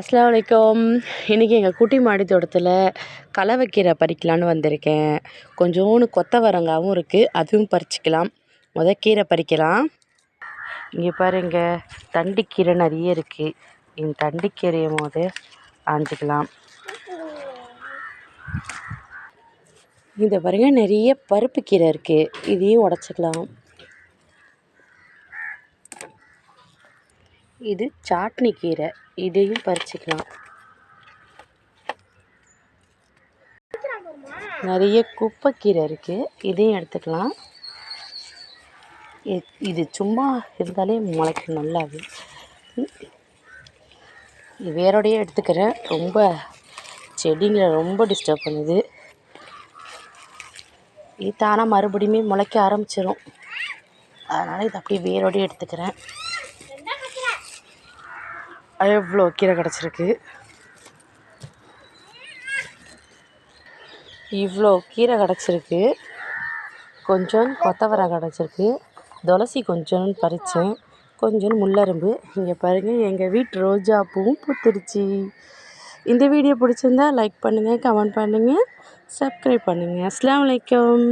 அஸ்லாம் வலைக்கம் இன்றைக்கி எங்கள் குட்டி மாடி தோட்டத்தில் கலவைக்கீரை பறிக்கலான்னு வந்திருக்கேன். கொஞ்சோண்டு கொத்தவரங்காவும் இருக்குது அதுவும் பறிச்சுக்கலாம். முத கீரை பறிக்கலாம். இங்கே பாருங்க தண்டிக்கீரை நிறைய இருக்குது இந்த தண்டிக்கீரையை முத ஆஞ்சிக்கலாம். இந்த பாருங்க நிறைய பருப்பு கீரை இருக்குது இதையும் உடச்சிக்கலாம். இது சாட்னி கீரை. இதையும் பறிச்சுக்கலாம். நிறைய குப்பைக்கீரை இருக்குது இதையும் எடுத்துக்கலாம். இது சும்மா இருந்தாலே முளைக்கும் நல்லாவே. வேரோடையே எடுத்துக்கிறேன். ரொம்ப செடிங்களை ரொம்ப டிஸ்டர்ப் பண்ணுது. இது தானாக மறுபடியுமே முளைக்க ஆரம்பிச்சிடும் அதனால் இது அப்படியே வேரோடையே எடுத்துக்கிறேன். எவ்வளோ கீரை கிடச்சிருக்கு? இவ்வளோ கீரை கிடச்சிருக்கு. கொஞ்சம் கொத்தவரை கிடச்சிருக்கு. துளசி கொஞ்சம் பறித்தேன் கொஞ்சம் முள்ளரும்பு. இங்கே பாருங்கள் எங்கள் வீட்டு ரோஜா பூவும் பூத்துருச்சு. இந்த வீடியோ பிடிச்சிருந்தா லைக் பண்ணுங்கள் கமெண்ட் பண்ணுங்கள் சப்ஸ்கிரைப் பண்ணுங்கள் அஸ்லாம் வலைக்கம்